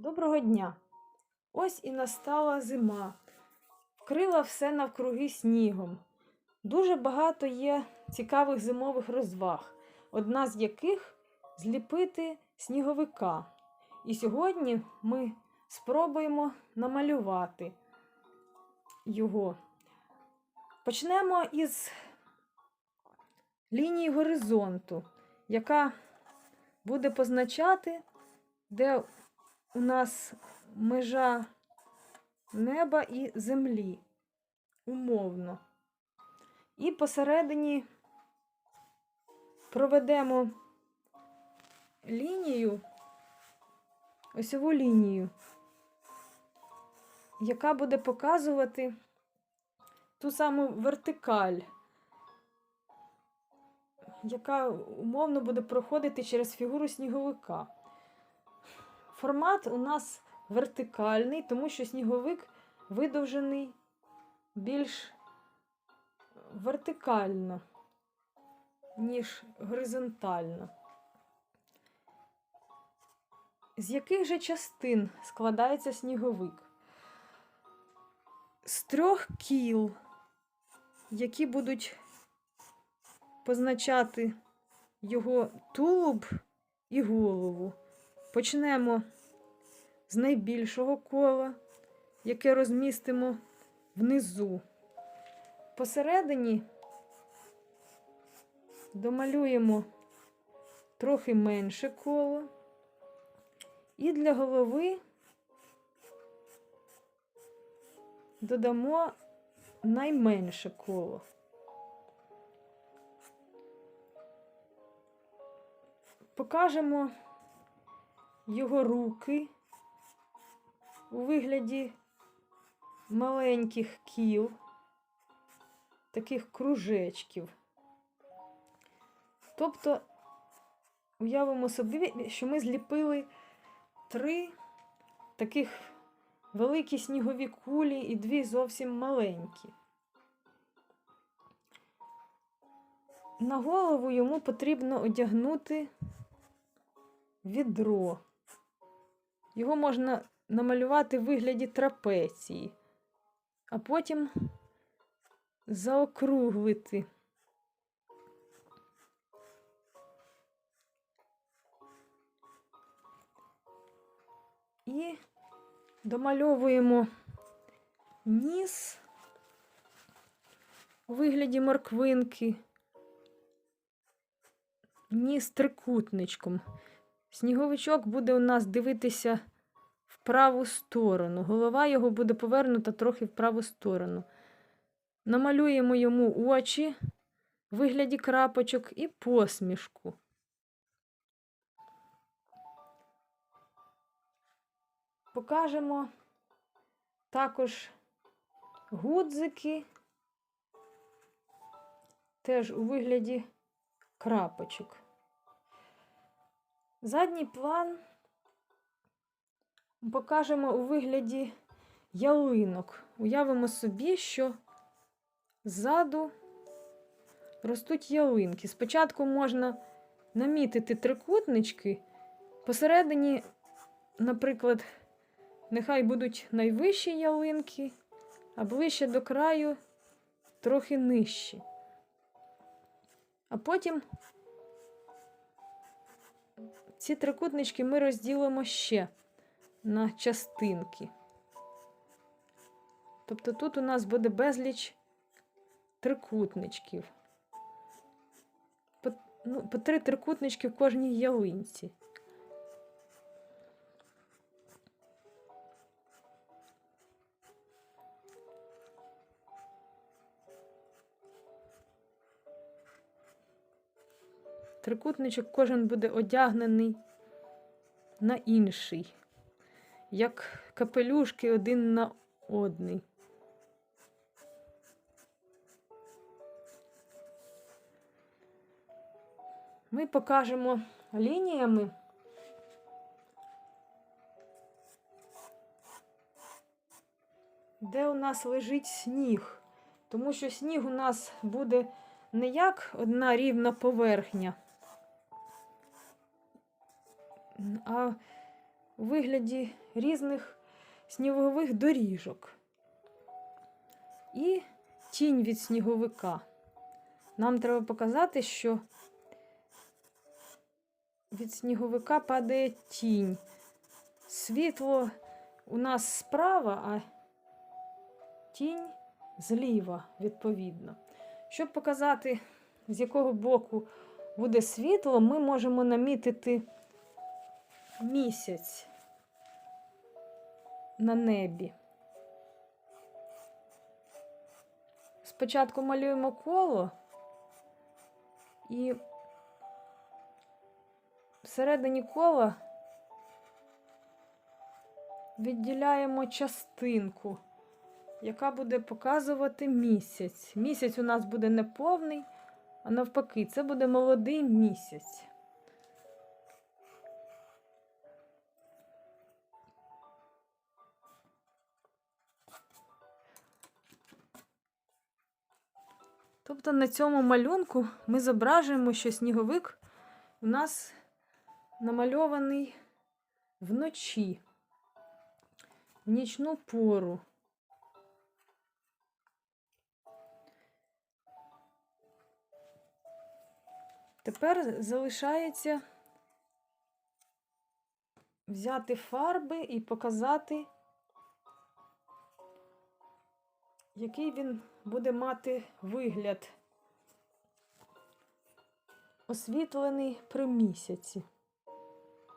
Доброго дня! Ось і настала зима. Вкрила все навкруги снігом. Дуже багато є цікавих зимових розваг, одна з яких зліпити сніговика. І сьогодні ми спробуємо намалювати його. Почнемо із лінії горизонту, яка буде позначати, де у нас межа неба і землі. Умовно. І посередині проведемо лінію, осьову лінію, яка буде показувати ту саму вертикаль, яка умовно буде проходити через фігуру сніговика. Формат у нас вертикальний, тому що сніговик видовжений більш вертикально, ніж горизонтально. З яких же частин складається сніговик? З трьох кіл, які будуть позначати його тулуб і голову. Почнемо з найбільшого кола, яке розмістимо внизу. Посередині домалюємо трохи менше коло. І для голови додамо найменше коло. Покажемо його руки у вигляді маленьких кіл, таких кружечків. Тобто, уявимо собі, що ми зліпили три таких великі снігові кулі і дві зовсім маленькі. На голову йому потрібно одягнути відро. Його можна намалювати в вигляді трапеції, а потім заокруглити. І домальовуємо ніс у вигляді морквинки, ніс трикутничком. Сніговичок буде у нас дивитися в праву сторону. Голова його буде повернута трохи в праву сторону. Намалюємо йому очі в вигляді крапочок і посмішку. Покажемо також гудзики, теж у вигляді крапочок. Задній план покажемо у вигляді ялинок. Уявимо собі, що ззаду ростуть ялинки. Спочатку можна намітити трикутнички, посередині, наприклад, нехай будуть найвищі ялинки, а ближче до краю трохи нижчі. А потім ці трикутнички ми розділимо ще на частинки. Тобто тут у нас буде безліч трикутничків. По, ну, по три трикутнички в кожній ялинці. Трикутничок кожен буде одягнений на інший, як капелюшки один на одний. Ми покажемо лініями. Де у нас лежить сніг? Тому що сніг у нас буде не як одна рівна поверхня, а у вигляді різних снігових доріжок. І тінь від сніговика. Нам треба показати, що від сніговика падає тінь. Світло у нас справа, а тінь зліва, відповідно. Щоб показати, з якого боку буде світло, ми можемо намітити місяць на небі. Спочатку малюємо коло і всередині кола відділяємо частинку, яка буде показувати місяць. Місяць у нас буде не повний, а навпаки, це буде молодий місяць. Тобто на цьому малюнку ми зображуємо, що сніговик у нас намальований вночі, в нічну пору. Тепер залишається взяти фарби і показати, який він буде мати вигляд освітлений при місяці.